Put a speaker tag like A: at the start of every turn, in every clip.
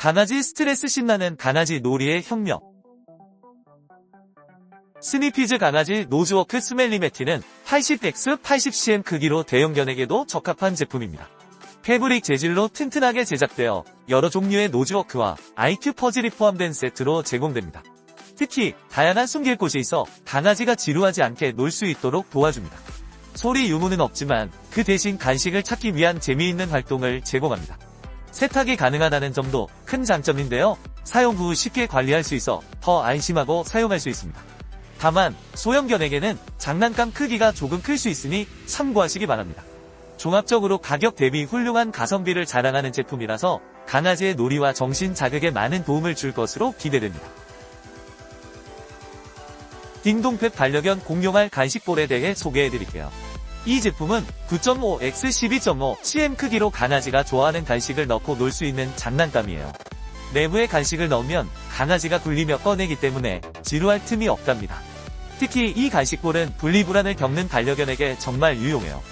A: 강아지 스트레스 신나는 강아지 놀이의 혁명. 스니피즈 강아지 노즈워크 스멜리 매트는 80X 80cm 크기로 대형 견에게도 적합한 제품입니다. 패브릭 재질로 튼튼하게 제작되어 여러 종류의 노즈워크와 IQ 퍼즐이 포함된 세트로 제공됩니다. 특히 다양한 숨길 곳이 있어 강아지가 지루하지 않게 놀 수 있도록 도와줍니다. 소리 유무는 없지만 그 대신 간식을 찾기 위한 재미있는 활동을 제공합니다. 세탁이 가능하다는 점도 큰 장점인데요. 사용 후 쉽게 관리할 수 있어 더 안심하고 사용할 수 있습니다. 다만 소형견에게는 장난감 크기가 조금 클 수 있으니 참고하시기 바랍니다. 종합적으로 가격 대비 훌륭한 가성비를 자랑하는 제품이라서 강아지의 놀이와 정신 자극에 많은 도움을 줄 것으로 기대됩니다. 딩동펫 반려견 공룡할 간식볼에 대해 소개해드릴게요. 이 제품은 9.5x 12.5 cm 크기로 강아지가 좋아하는 간식을 넣고 놀 수 있는 장난감이에요. 내부에 간식을 넣으면 강아지가 굴리며 꺼내기 때문에 지루할 틈이 없답니다. 특히 이 간식볼은 분리불안을 겪는 반려견에게 정말 유용해요.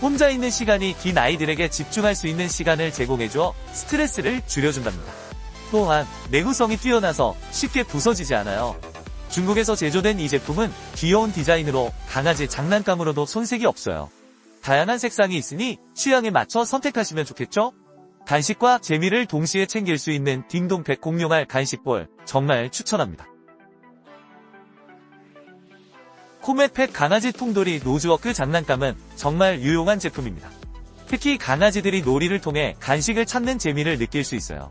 A: 혼자 있는 시간이 긴 아이들에게 집중할 수 있는 시간을 제공해줘 스트레스를 줄여준답니다. 또한 내구성이 뛰어나서 쉽게 부서지지 않아요. 중국에서 제조된 이 제품은 귀여운 디자인으로 강아지 장난감으로도 손색이 없어요. 다양한 색상이 있으니 취향에 맞춰 선택하시면 좋겠죠? 간식과 재미를 동시에 챙길 수 있는 딩동백 공룡할 간식볼 정말 추천합니다. 코멧펫 강아지 통돌이 노즈워크 장난감은 정말 유용한 제품입니다. 특히 강아지들이 놀이를 통해 간식을 찾는 재미를 느낄 수 있어요.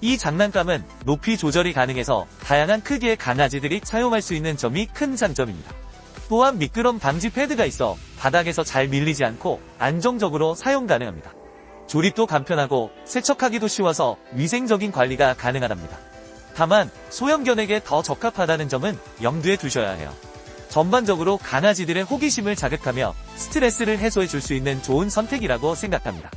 A: 이 장난감은 높이 조절이 가능해서 다양한 크기의 강아지들이 사용할 수 있는 점이 큰 장점입니다. 또한 미끄럼 방지 패드가 있어 바닥에서 잘 밀리지 않고 안정적으로 사용 가능합니다. 조립도 간편하고 세척하기도 쉬워서 위생적인 관리가 가능하답니다. 다만 소형견에게 더 적합하다는 점은 염두에 두셔야 해요. 전반적으로 강아지들의 호기심을 자극하며 스트레스를 해소해 줄 수 있는 좋은 선택이라고 생각합니다.